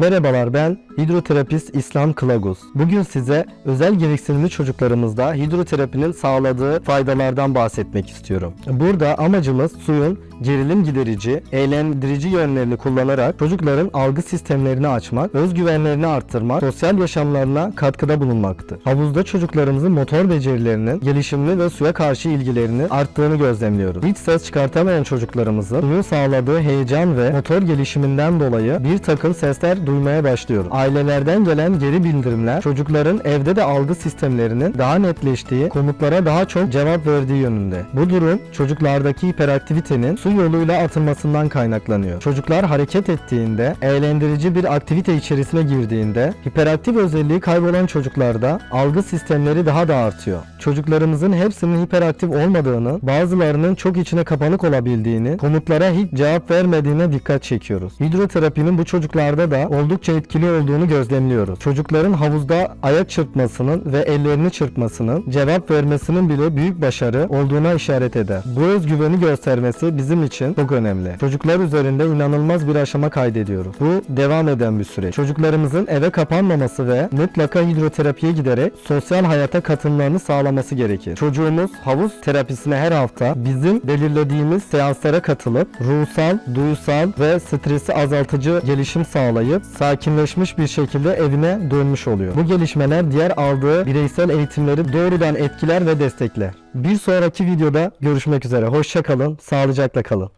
Merhabalar ben hidroterapist İslam Kılavuz. Bugün size özel gereksinimli çocuklarımızda hidroterapinin sağladığı faydalardan bahsetmek istiyorum. Burada amacımız suyun gerilim giderici, eğlendirici yönlerini kullanarak çocukların algı sistemlerini açmak, özgüvenlerini arttırmak, sosyal yaşamlarına katkıda bulunmaktır. Havuzda çocuklarımızın motor becerilerinin gelişimini ve suya karşı ilgilerini arttığını gözlemliyoruz. Hiç ses çıkartamayan çocuklarımızın suyun sağladığı heyecan ve motor gelişiminden dolayı bir takım sesler duymaya başlıyoruz. Ailelerden gelen geri bildirimler çocukların evde de algı sistemlerinin daha netleştiği, komutlara daha çok cevap verdiği yönünde. Bu durum çocuklardaki hiperaktivitenin su yoluyla atılmasından kaynaklanıyor. Çocuklar hareket ettiğinde, eğlendirici bir aktivite içerisine girdiğinde, hiperaktif özelliği kaybolan çocuklarda algı sistemleri daha da artıyor. Çocuklarımızın hepsinin hiperaktif olmadığını, bazılarının çok içine kapanık olabildiğini, komutlara hiç cevap vermediğine dikkat çekiyoruz. Hidroterapinin bu çocuklarda da oldukça etkili olduğunu gözlemliyoruz. Çocukların havuzda ayak çırpmasının ve ellerini çırpmasının, cevap vermesinin bile büyük başarı olduğuna işaret eder. Bu özgüveni göstermesi bizim için çok önemli. Çocuklar üzerinde inanılmaz bir aşama kaydediyoruz. Bu devam eden bir süreç. Çocuklarımızın eve kapanmaması ve mutlaka hidroterapiye giderek sosyal hayata katılımlarını sağlaması gerekir. Çocuğumuz havuz terapisine her hafta bizim belirlediğimiz seanslara katılıp ruhsal, duysal ve stresi azaltıcı gelişim sağlayıp sakinleşmiş bir şekilde evine dönmüş oluyor. Bu gelişmeler diğer aldığı bireysel eğitimleri doğrudan etkiler ve destekler. Bir sonraki videoda görüşmek üzere. Hoşça kalın, sağlıcakla kalın.